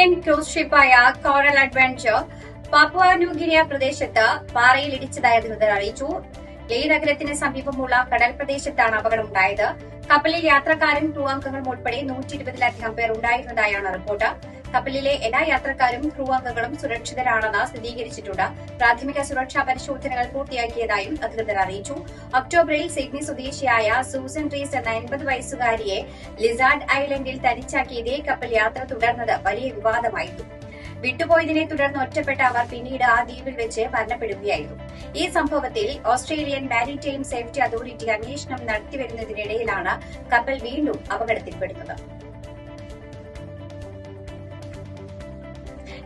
Australian cruise ഷിപ്പായ Coral Adventure Papua New Guinea പ്രദേശത്ത് പാറയിൽ ഇടിച്ചതായി അധികൃതർ അറിയിച്ചു. ലേ നഗരത്തിന് സമീപമുള്ള കടൽ പ്രദേശത്താണ് അപകടമുണ്ടായത് കപ്പലിൽ യാത്രക്കാരും ക്രൂ അംഗങ്ങളും ഉൾപ്പെടെ നൂറ്റി ഇരുപതിലധികം പേർ ഉണ്ടായിരുന്നതായാണ് റിപ്പോർട്ട്. കപ്പലിലെ എല്ലാ യാത്രക്കാരും ക്രൂ അംഗങ്ങളും സുരക്ഷിതരാണെന്ന് സ്ഥിരീകരിച്ചിട്ടുണ്ട്. പ്രാഥമിക സുരക്ഷാ പരിശോധനകൾ പൂർത്തിയാക്കിയതായും അധികൃതർ അറിയിച്ചു. ഒക്ടോബറിൽ സിഡ്നി സ്വദേശിയായ സൂസൻ റീസ് എന്ന എൺപത് വയസ്സുകാരിയെ ലിസാർഡ് ഐലൻഡിൽ തനിച്ചാക്കി ഇതേ കപ്പൽ യാത്ര തുടർന്നത് വലിയ വിവാദമായിരുന്നു. വിട്ടുപോയതിനെ തുടർന്ന് ഒറ്റപ്പെട്ട അവർ പിന്നീട് ആ ദ്വീപിൽ വെച്ച് മരണപ്പെടുകയായിരുന്നു. ഈ സംഭവത്തിൽ ഓസ്ട്രേലിയൻ മാരിടൈം സേഫ്റ്റി അതോറിറ്റി അന്വേഷണം നടത്തിവരുന്നതിനിടയിലാണ് കപ്പൽ വീണ്ടും അപകടത്തിൽപ്പെടുന്നത്.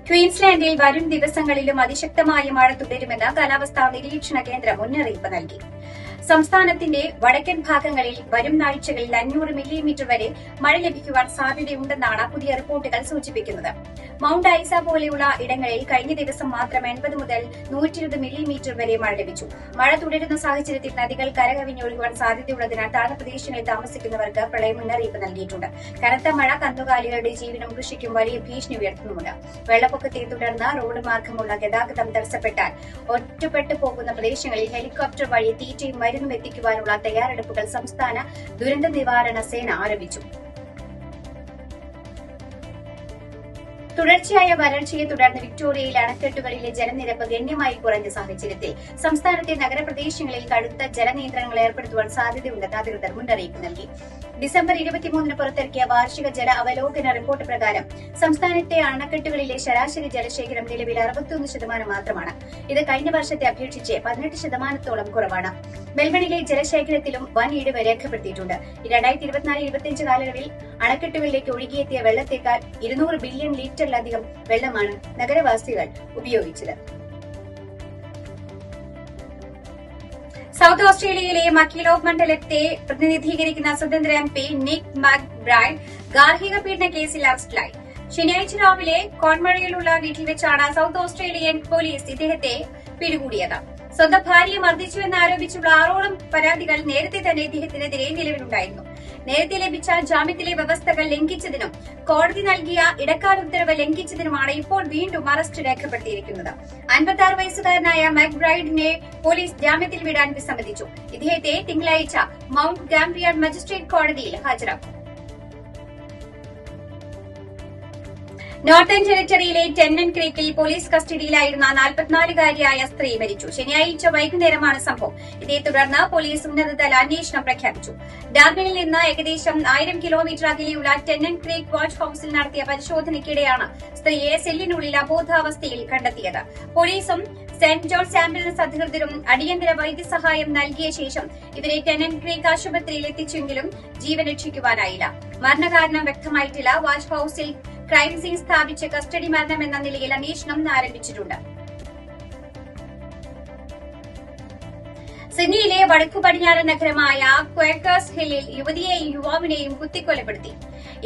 ക്വീൻസ്ലാൻഡിൽ വരും ദിവസങ്ങളിലും അതിശക്തമായ മഴ തുടരുമെന്ന് കാലാവസ്ഥാ നിരീക്ഷണ കേന്ദ്രം മുന്നറിയിപ്പ് നൽകി. സംസ്ഥാനത്തിന്റെ വടക്കൻ ഭാഗങ്ങളിൽ വരും ആഴ്ചകളിൽ അഞ്ഞൂറ് മില്ലിമീറ്റർ വരെ മഴ ലഭിക്കുവാൻ സാധ്യതയുണ്ടെന്നാണ് പുതിയ റിപ്പോർട്ടുകൾ സൂചിപ്പിക്കുന്നത്. മൌണ്ട് ഐസ പോലെയുള്ള ഇടങ്ങളിൽ കഴിഞ്ഞ ദിവസം മാത്രം എൺപത് മുതൽ നൂറ്റിരുപത് മില്ലിമീറ്റർ വരെ മഴ ലഭിച്ചു. മഴ തുടരുന്ന സാഹചര്യത്തിൽ നദികൾ കരകവിഞ്ഞൊഴുകുവാൻ സാധ്യതയുള്ളതിനാൽ താഴ്ന്ന പ്രദേശങ്ങളിൽ താമസിക്കുന്നവർക്ക് പ്രളയ മുന്നറിയിപ്പ് നൽകിയിട്ടുണ്ട്. കനത്ത മഴ കന്നുകാലികളുടെ ജീവനും കൃഷിക്കും വലിയ ഭീഷണി ഉയർത്തുന്നുണ്ട് വെള്ളപ്പൊക്കത്തെ തുടർന്ന് റോഡ് മാർഗമുള്ള ഗതാഗതം തടസ്സപ്പെട്ടാൽ ഒറ്റപ്പെട്ടു പോകുന്ന പ്രദേശങ്ങളിൽ ഹെലികോപ്റ്റർ വഴി തീറ്റയും മരുന്നും എത്തിക്കുവാനുള്ള തയ്യാറെടുപ്പുകൾ സംസ്ഥാന ദുരന്ത നിവാരണ സേന ആരംഭിച്ചു. തുടർച്ചയായ വരൾച്ചയെ തുടർന്ന് വിക്ടോറിയയിൽ അണക്കെട്ടുകളിലെ ജലനിരപ്പ് ഗണ്യമായി കുറഞ്ഞ സാഹചര്യത്തിൽ. സംസ്ഥാനത്തെ നഗരപ്രദേശങ്ങളിൽ കടുത്ത ജലനിയന്ത്രണങ്ങൾ ഏർപ്പെടുത്തുവാൻ സാധ്യതയുണ്ടെന്ന് അധികൃതർ മുന്നറിയിപ്പ് നൽകി. ഡിസംബർ ഇരുപത്തിമൂന്നിന് പുറത്തിറക്കിയ വാർഷിക ജല അവലോകന റിപ്പോർട്ട് പ്രകാരം സംസ്ഥാനത്തെ അണക്കെട്ടുകളിലെ ശരാശരി ജലശേഖരം നിലവിൽ അറുപത്തിയൊന്ന് ശതമാനം മാത്രമാണ്. ഇത് കഴിഞ്ഞ വർഷത്തെ അപേക്ഷിച്ച് പതിനെട്ട് ശതമാനത്തോളം കുറവാണ്. മെൽബണിലെ ജലശേഖരത്തിലും വൻ ഇടിവ് രേഖപ്പെടുത്തിയിട്ടുണ്ട്. രണ്ടായിരത്തി ഇരുപത്തിനാല് ഇരുപത്തിയഞ്ച് കാലയളവിൽ അണക്കെട്ടുകളിലേക്ക് ഒഴുകിയെത്തിയ വെള്ളത്തേക്കാൾ ഇരുന്നൂറ് ബില്യൺ ലിറ്ററിലധികം വെള്ളമാണ് നഗരവാസികൾ ഉപയോഗിച്ചത്. സൗത്ത് ഓസ്ട്രേലിയയിലെ മക്കീലോഫ് മണ്ഡലത്തെ പ്രതിനിധീകരിക്കുന്ന സ്വതന്ത്ര M P Nick McBride ഗാർഹിക പീഡന കേസിൽ അറസ്റ്റിലായി. ശനിയാഴ്ച രാവിലെ കോൺമഴയിലുള്ള വീട്ടിൽ വെച്ചാണ് സൗത്ത് ഓസ്ട്രേലിയൻ പോലീസ് ഇദ്ദേഹത്തെ പിടികൂടിയത്. സ്വന്തം ഭാര്യയെ മർദ്ദിച്ചുവെന്ന് ആരോപിച്ചുള്ള ആറോളം പരാതികൾ നേരത്തെ തന്നെ ഇദ്ദേഹത്തിനെതിരെ നിലവിലുണ്ടായിരുന്നു. നേരത്തെ ലഭിച്ച ജാമ്യത്തിലെ വ്യവസ്ഥകൾ ലംഘിച്ചതിനും കോടതി നൽകിയ ഇടക്കാല ഉത്തരവ് ലംഘിച്ചതിനുമാണ് ഇപ്പോൾ വീണ്ടും അറസ്റ്റ് രേഖപ്പെടുത്തിയിരിക്കുന്നത്. അൻപത്തി ആറ് വയസ്സുകാരനായ മക്ബ്രൈഡിനെ പോലീസ് ജാമ്യത്തിൽ വിടാൻ വിസമ്മതിച്ചു. ഇദ്ദേഹത്തെ തിങ്കളാഴ്ച മൌണ്ട് ഗാംബിയർ മജിസ്ട്രേറ്റ് കോടതിയിൽ ഹാജരാക്കും. നോർത്തേൺ ടെറിറ്ററിയിലെ ടെന്നൻ ക്രീക്കിൽ പോലീസ് കസ്റ്റഡിയിലായിരുന്ന നാൽപ്പത്തിനാലുകാരിയായ സ്ത്രീ മരിച്ചു. ശനിയാഴ്ച വൈകുന്നേരമാണ് സംഭവം. ഇതേ തുടർന്ന് പോലീസ് ഉന്നതതല അന്വേഷണം പ്രഖ്യാപിച്ചു. ഡാർബിനിൽ നിന്ന് ഏകദേശം ആയിരം കിലോമീറ്റർ അകലെയുള്ള ടെന്നൻ ക്രീക്ക് വാച്ച് ഹൌസിൽ നടത്തിയ പരിശോധനയ്ക്കിടെയാണ് സ്ത്രീയെ സെല്ലിനുള്ളിൽ അബോധാവസ്ഥയിൽ കണ്ടെത്തിയത്. പോലീസും സെന്റ് ജോർജ് ആംബുലൻസ് അധികൃതരും അടിയന്തര വൈദ്യസഹായം നൽകിയ ശേഷം ഇവരെ ടെനൻ ക്രീക്ക് ആശുപത്രിയിൽ എത്തിച്ചെങ്കിലും ജീവൻ രക്ഷിക്കുവാനായില്ല. മരണകാരണം വ്യക്തമായിട്ടില്ല. വാച്ച് ഹൌസിൽ ക്രൈം സീൻ സ്ഥാപിച്ച് കസ്റ്റഡി മരണം എന്ന നിലയിൽ അന്വേഷണം ആരംഭിച്ചിട്ടുണ്ട്. സിഡ്നിയിലെ വടക്കു പടിഞ്ഞാറൻ നഗരമായ ക്വേക്കേഴ്സ് ഹില്ലിൽ യുവതിയെയും യുവാവിനെയും കുത്തിക്കൊലപ്പെടുത്തി.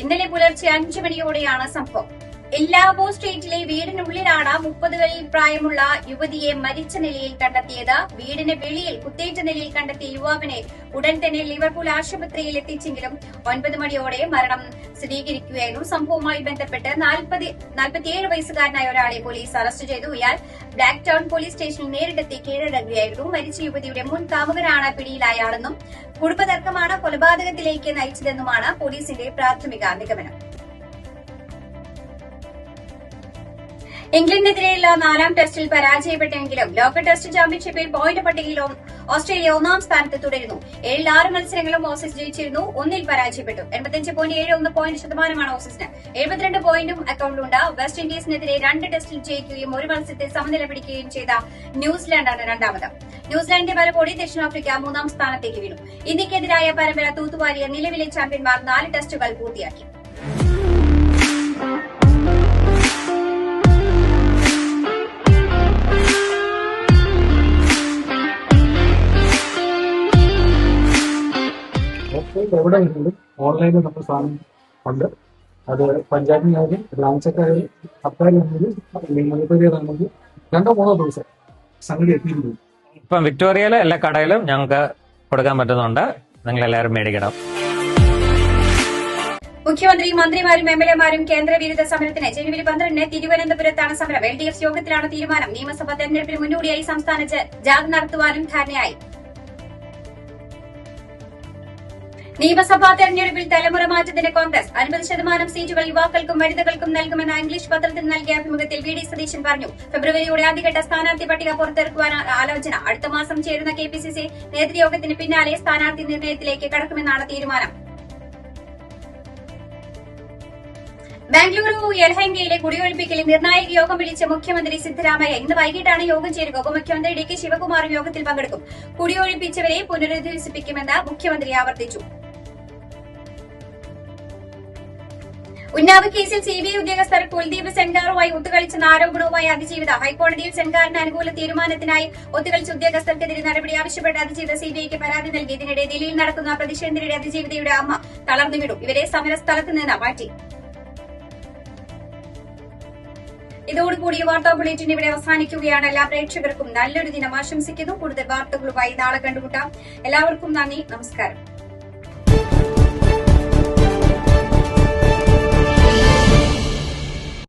ഇന്നലെ പുലർച്ചെ അഞ്ചു മണിയോടെയാണ് സംഭവം. എല്ലാബോ സ്ട്രീറ്റിലെ വീടിനുള്ളിലാണ് മുപ്പതുകളിൽ പ്രായമുള്ള യുവതിയെ മരിച്ച നിലയിൽ കണ്ടെത്തിയത്. വീടിന് വെളിയിൽ കുത്തേറ്റ നിലയിൽ കണ്ടെത്തിയ യുവാവിനെ ഉടൻ തന്നെ ലിവർപൂൾ ആശുപത്രിയിൽ എത്തിച്ചെങ്കിലും ഒൻപത് മണിയോടെ മരണം സ്ഥിരീകരിക്കുകയായിരുന്നു. സംഭവവുമായി ബന്ധപ്പെട്ട് നാൽപ്പത്തിയേഴ് വയസ്സുകാരനായ ഒരാളെ പോലീസ് അറസ്റ്റ് ചെയ്തു. ഇയാൾ ബ്ലാക്ക് ടൗൺ പോലീസ് സ്റ്റേഷനിൽ നേരിട്ടെത്തി കീഴടങ്ങുകയായിരുന്നു. മരിച്ച യുവതിയുടെ മുൻ കാമുകനാണ് പിടിയിലായാളെന്നും കുടുംബതർക്കമാണ് കൊലപാതകത്തിലേക്ക് നയിച്ചതെന്നുമാണ് പോലീസിന്റെ പ്രാഥമിക നിഗമനം ഇംഗ്ലണ്ടിനെതിരെയുള്ള നാലാം ടെസ്റ്റിൽ പരാജയപ്പെട്ടെങ്കിലും ലോക ടെസ്റ്റ് ചാമ്പ്യൻഷിപ്പിൽ പോയിന്റ് പട്ടികയിൽ ഓസ്ട്രേലിയ ഒന്നാം സ്ഥാനത്ത് തുടരുന്നു. ഏഴിൽ ആറ് മത്സരങ്ങളും ഓസീസ് ജയിച്ചിരുന്നു. ഒന്നിൽ പരാജയപ്പെട്ടു. എൺപത്തിയഞ്ച് പോയിന്റ് ഏഴ് ഒന്ന് പോയിന്റ് ശതമാനമാണ് ഓസീസിന്. എഴുപത്തിരണ്ട് പോയിന്റും അക്കൌണ്ടിലുണ്ട്. വെസ്റ്റ് ഇൻഡീസിനെതിരെ രണ്ട് ടെസ്റ്റിൽ ജയിക്കുകയും ഒരു മത്സരത്തിൽ സമനില പിടിക്കുകയും ചെയ്ത ന്യൂസിലാൻഡാണ് രണ്ടാമത്. ന്യൂസിലാൻഡിന്റെ പരപോടി ദക്ഷിണാഫ്രിക്ക മൂന്നാം സ്ഥാനത്തേക്ക് വീണു. ഇന്ത്യക്കെതിരായ പരമ്പര തൂത്തുവാരിയ നിലവിലെ ചാമ്പ്യന്മാർ നാല് ടെസ്റ്റുകൾ പൂർത്തിയാക്കി. എവിടെ വേണമെങ്കിലും ഓൺലൈനിൽ നമ്മൾ സാധനം ഉണ്ട്. അത് പഞ്ചായത്തിനായാലും സർക്കാരിലാണെങ്കിലും മുനിസിപ്പാലിറ്റിയിലാണെങ്കിലും രണ്ടോ മൂന്നോ ദിവസം സംഗതി എത്തിയിരുന്നു ഇപ്പം വിക്ടോറിയയിലെ എല്ലാ കടയിലും ഞങ്ങൾക്ക് കൊടുക്കാൻ പറ്റുന്നുണ്ട്. നിങ്ങൾ എല്ലാവരും മേടിക്കണം. മുഖ്യമന്ത്രി മന്ത്രിമാരും എം എൽ എമാരും കേന്ദ്ര വിരുദ്ധ സമരത്തിന് ജനുവരി പന്ത്രണ്ടിന് തിരുവനന്തപുരത്താണ് സമരം. എൽ ഡി എഫ് യോഗത്തിലാണ് തീരുമാനം. നിയമസഭാ തെരഞ്ഞെടുപ്പിന് മുന്നോടിയായി സംസ്ഥാന ജാഥ നടത്തുവാനും ധാരണയായി. നിയമസഭാ തെരഞ്ഞെടുപ്പിൽ തലമുറ മാറ്റത്തിന് കോൺഗ്രസ് അൻപത് ശതമാനം സീറ്റുകൾ യുവാക്കൾക്കും വനിതകൾക്കും നൽകുമെന്ന ഇംഗ്ലീഷ് പത്രത്തിൽ നൽകിയ അഭിമുഖത്തിൽ വി ഡി സതീശൻ പറഞ്ഞു. ഫെബ്രുവരിയോടെ ആദ്യഘട്ട സ്ഥാനാർത്ഥി പട്ടിക പുറത്തിറക്കുവാൻ ആലോചന. അടുത്ത മാസം ചേരുന്ന കെ പി സി സി നേതൃയോഗത്തിന് പിന്നാലെ സ്ഥാനാർത്ഥി നിർണയത്തിലേക്ക് കടക്കുമെന്നാണ് തീരുമാനം. ബാംഗ്ലൂരു യൽഹങ്കയിലെ കുടിയൊഴിപ്പിക്കലിൽ നിർണായക യോഗം വിളിച്ച മുഖ്യമന്ത്രി സിദ്ധരാമയ്യ ഇന്ന് വൈകിട്ടാണ് യോഗം ചേരുക. ഉപമുഖ്യമന്ത്രി ഡി കെ ശിവകുമാറും യോഗത്തിൽ പങ്കെടുക്കും. കുടിയൊഴിപ്പിച്ചവരെ പുനരധിവസിപ്പിക്കുമെന്ന് മുഖ്യമന്ത്രി ആവർത്തിച്ചു. ഉന്നാവ് കേസിൽ സിബിഐ ഉദ്യോഗസ്ഥർ കുൽദീപ് സെൻഗാറുമായി ഒത്തുകളിച്ചെന്ന ആരോപണവുമായി അതിജീവിത ഹൈക്കോടതിയിൽ സെൻഗാറിന് അനുകൂല തീരുമാനത്തിനായി ഒത്തുകളിച്ച ഉദ്യോഗസ്ഥർക്കെതിരെ നടപടി ആവശ്യപ്പെട്ട് അതിജീവിത സിബിഐക്ക് പരാതി നൽകി. ഇതിനിടെ ദില്ലിയിൽ നടക്കുന്ന പ്രതിഷേധത്തിനിടെ അതിജീവിതയുടെ അമ്മ തളർന്നു വിടും. ഇവരെ സമരസ്ഥലത്ത് നിന്ന് മാറ്റി. ഇതോടുകൂടി വാർത്താ ബുള്ളറ്റിൻ ഇവിടെ അവസാനിക്കുകയാണ്. എല്ലാ പ്രേക്ഷകർക്കും നല്ലൊരു ദിനം ആശംസിക്കുന്നു. കൂടുതൽ വാർത്തകളുമായി നാളെ കണ്ടുമുട്ടാം. എല്ലാവർക്കും നന്ദി. നമസ്കാരം.